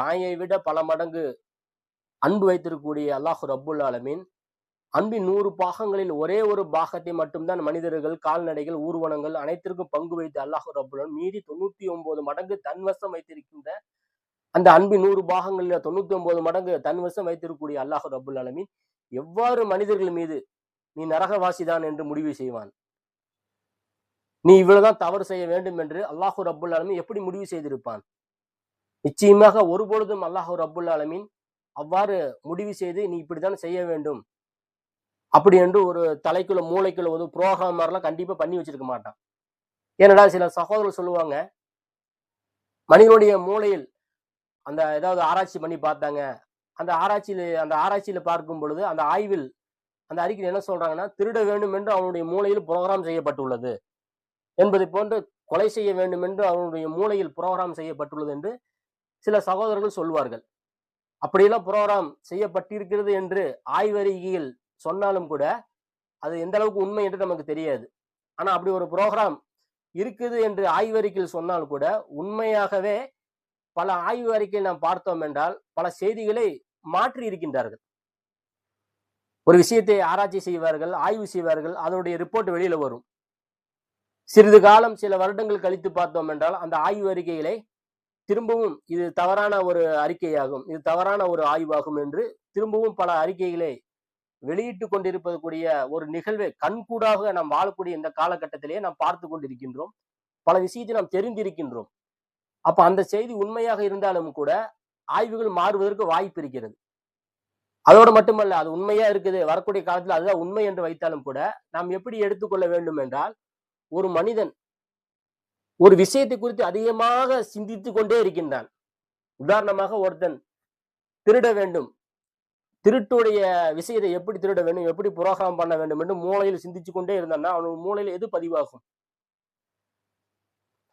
தாயை விட பல மடங்கு அன்பு வைத்திருக்கக்கூடிய அல்லாஹு ரப்புல் ஆலமீன். அன்பின் நூறு பாகங்களில் ஒரே ஒரு பாகத்தை மட்டும்தான் மனிதர்கள் கால்நடைகள் ஊர்வனங்கள் அனைத்திற்கும் பங்கு வைத்து அல்லாஹு ரப்புலன் மீதி மீறி தொண்ணூத்தி ஒன்பது மடங்கு தன்வசம் வைத்திருக்கின்ற அந்த அன்பின் நூறு பாகங்களில் தொண்ணூத்தி ஒன்பது மடங்கு தன்வசம் வைத்திருக்கக்கூடிய அல்லாஹு ரபுல் ஆலமீன் எவ்வாறு மனிதர்கள் மீது நீ நரகவாசிதான் என்று முடிவு செய்வான்? நீ இவ்வளவுதான் தவறு செய்ய வேண்டும் என்று அல்லாஹு ரபுல் ஆலமீன் எப்படி முடிவு செய்திருப்பான்? நிச்சயமாக ஒருபொழுதும் அல்லாஹு ரபுல் ஆலமீன் அவ்வாறு முடிவு செய்து நீ இப்படித்தான் செய்ய வேண்டும். அப்படி என்று ஒரு தலைக்குள்ள மூளைக்குள்ள ஒரு புரோகிராம் மாதிரிலாம் கண்டிப்பா பண்ணி வச்சிருக்க மாட்டான். ஏன்னடா சில சகோதரர்கள் சொல்லுவாங்க மனிதனுடைய மூளையில் அந்த ஏதாவது ஆராய்ச்சி பண்ணி பார்த்தாங்க. அந்த ஆராய்ச்சியில அந்த ஆராய்ச்சியில பார்க்கும் பொழுது அந்த ஆய்வில் அந்த அறிக்கையில் என்ன சொல்றாங்கன்னா திருட வேண்டும் என்று அவனுடைய மூளையில் புரோகிராம் செய்யப்பட்டுள்ளது. என்பதை போன்று கொலை செய்ய வேண்டும் என்று அவனுடைய மூளையில் புரோகிராம் செய்யப்பட்டுள்ளது என்று சில சகோதரர்கள் சொல்வார்கள். அப்படியெல்லாம் புரோகிராம் செய்யப்பட்டிருக்கிறது என்று ஆய்வறிகையில் சொன்னாலும் கூட அது எந்த அளவுக்கு உண்மை என்று நமக்கு தெரியாது. ஆனால் அப்படி ஒரு புரோகிராம் இருக்குது என்று ஆய்வறிக்கையில் சொன்னாலும் கூட உண்மையாகவே பல ஆய்வு அறிக்கையில் நாம் பார்த்தோம் என்றால் பல செய்திகளை மாற்றி இருக்கின்றார்கள். ஒரு விஷயத்தை ஆராய்ச்சி செய்வார்கள் ஆய்வு செய்வார்கள் அதனுடைய ரிப்போர்ட் வெளியில வரும். சிறிது காலம் சில வருடங்கள் கழித்து பார்த்தோம் என்றால் அந்த ஆய்வு அறிக்கைகளை திரும்பவும் இது தவறான ஒரு அறிக்கையாகும். இது தவறான ஒரு ஆய்வாகும் என்று திரும்பவும் பல அறிக்கைகளை வெளியிட்டு கொண்டிருப்பது கூடிய ஒரு நிகழ்வை கண்கூடாக நாம் வாழக்கூடிய இந்த காலகட்டத்திலேயே நாம் பார்த்து கொண்டிருக்கின்றோம். பல விஷயத்தை நாம் தெரிந்திருக்கின்றோம். அப்ப அந்த செய்தி உண்மையாக இருந்தாலும் கூட ஆய்வுகள் மாறுவதற்கு வாய்ப்பு இருக்கிறது. அதோடு மட்டுமல்ல அது உண்மையா இருக்குது வரக்கூடிய காலத்துல அதுதான் உண்மை என்று வைத்தாலும் கூட நாம் எப்படி எடுத்துக்கொள்ள வேண்டும் என்றால் ஒரு மனிதன் ஒரு விஷயத்தை குறித்து அதிகமாக சிந்தித்து கொண்டே இருக்கின்றான். உதாரணமாக ஒருத்தன் திருட வேண்டும். திருட்டுடைய விஷயத்தை எப்படி திருட வேண்டும்? எப்படி புரோகிராம் பண்ண வேண்டும் என்று மூளையில் சிந்திச்சு கொண்டே இருந்தான்னா அவன் மூளையில் எது பதிவாகும்?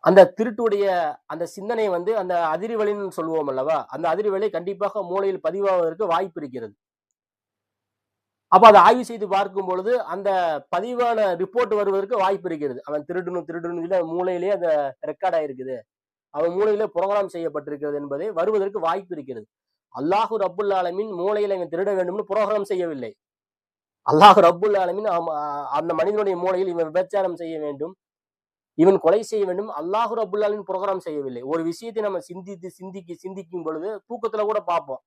அந்த திருட்டுடைய அந்த சிந்தனை வந்து அந்த அதிர்வலின்னு சொல்லுவோம் அல்லவா? அந்த அதிர்வலை கண்டிப்பாக மூளையில் பதிவாவதற்கு வாய்ப்பு இருக்கிறது. அப்ப அதை ஆய்வு செய்து பார்க்கும் பொழுது அந்த பதிவான ரிப்போர்ட் வருவதற்கு வாய்ப்பு இருக்கிறது. அவன் திருடணும் திருடணும் இல்லை அவன் அந்த ரெக்கார்ட் ஆயிருக்குது. அவன் மூளையிலே புரோகிராம் செய்யப்பட்டிருக்கிறது என்பதை வருவதற்கு வாய்ப்பு இருக்கிறது. அல்லாஹு ரப்புல் ஆலமின் மூளையில இவன் திருட வேண்டும்னு புரோகிராம் செய்யவில்லை. அல்லாஹு ரப்புல் ஆலமின் அந்த மனிதனுடைய மூளையில் இவன் விபச்சாரம் செய்ய வேண்டும். இவன் கொலை செய்ய வேண்டும். அல்லாஹு ரப்புல் ப்ரோக்ராம் புரோகிராம் செய்யவில்லை. ஒரு விஷயத்தை நம்ம சிந்தித்து சிந்திக்கு சிந்திக்கும் பொழுது தூக்கத்துல கூட பார்ப்போம்.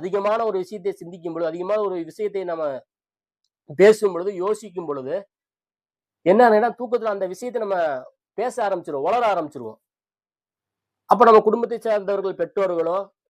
அதிகமான ஒரு விஷயத்தை சிந்திக்கும் பொழுது அதிகமான ஒரு விஷயத்தை நம்ம பேசும் பொழுது யோசிக்கும் பொழுது என்ன தூக்கத்துல அந்த விஷயத்தை நம்ம பேச ஆரம்பிச்சிருவோம் வளர ஆரம்பிச்சிருவோம். அப்ப நம்ம குடும்பத்தை சார்ந்தவர்கள் பெற்றோர்களோ